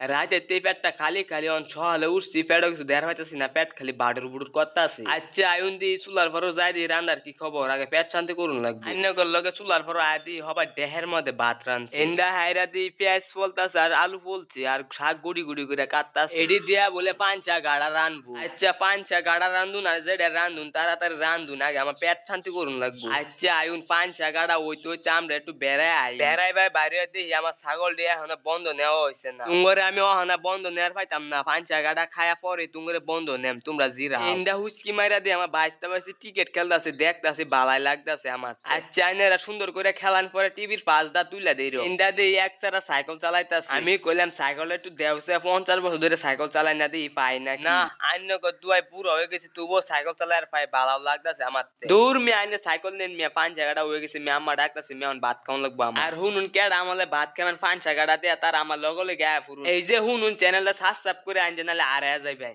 রাতে তে পেটটা খালি খালি অন সকালে উঠছি পেটও কিছু দেড় হইতাছি না পেট খালি বাডুর বুডুর করতে আছে আচ্ছা আয়ুন দি চুলার পরও যাই দি রান্দার কি খবর? আগে পেট শান্তি করুন লাগবে। অন্য কর লগে চুলার পরও আয় দি হবার দেহের মধ্যে ভাত রানছে এন্দা হাইরা দি পেঁয়াজ ফলতাছে আর আলু ফলছে আর শাক গুড়ি গুড়ি করে কাটতাছে। এডি দিয়া বলে পাঁচা গাড়া রানবো আচ্ছা পাঁচা গাড়া রান্ধুন আর যেটা রান্ধুন তাড়াতাড়ি রান্ধুন আগে আমার পেট শান্তি করুন লাগবে। আচ্ছা আয়ুন পাঁচা গাড়া ওইতে ওইতে আমরা একটু বেড়াই। আই বেড়াই ভাই বাইরে দেখি আমার ছাগল দিয়ে এখন বন্ধ নেওয়া হয়েছে না। আমি অহনা বন্ধ নেওয়ার পাইতাম না পাঁচা গাড়া খায়া পরে তুঙ্গরে বন্ধ নেম তোমরা জিরা ইন্দা হুসকি মাইরা দিয়ে আমার বাইশটা বাইশে টিকিট খেলতাছে দেখতাছে বালাই লাগতাছে আমার আচ্ছা আইনারা সুন্দর করে খেলান পরে টিভির পাঁচ দা তুইলা দেই ইন্দা দিয়ে এক চারা সাইকেল চালাইতাছে আমি কইলাম সাইকেল একটু দেওছে পঞ্চাশ বছর ধরে সাইকেল চালাই না দিই পাই না না আইন দুয়াই পুরো হয়ে গেছে তবুও সাইকেল চালাই আর পাই বালাও লাগতাছে আমার দূর মে আইনে সাইকেল নেন মিয়া পাঁচ জায়গাটা হয়ে গেছে মিয়া আমার ডাকতাছে মিয়া আমার ভাত খাওয়ান লাগবো আমার আর হুনুন কেডা আমালে ভাত খাবেন পাঁচ জায়গাটা দিয়ে তার আমার লগলে গায়ে ফুরুন এই যে হুনুন চ্যানেলটা সাবস্ক্রাইব করে আইন জানালে আর যাইবে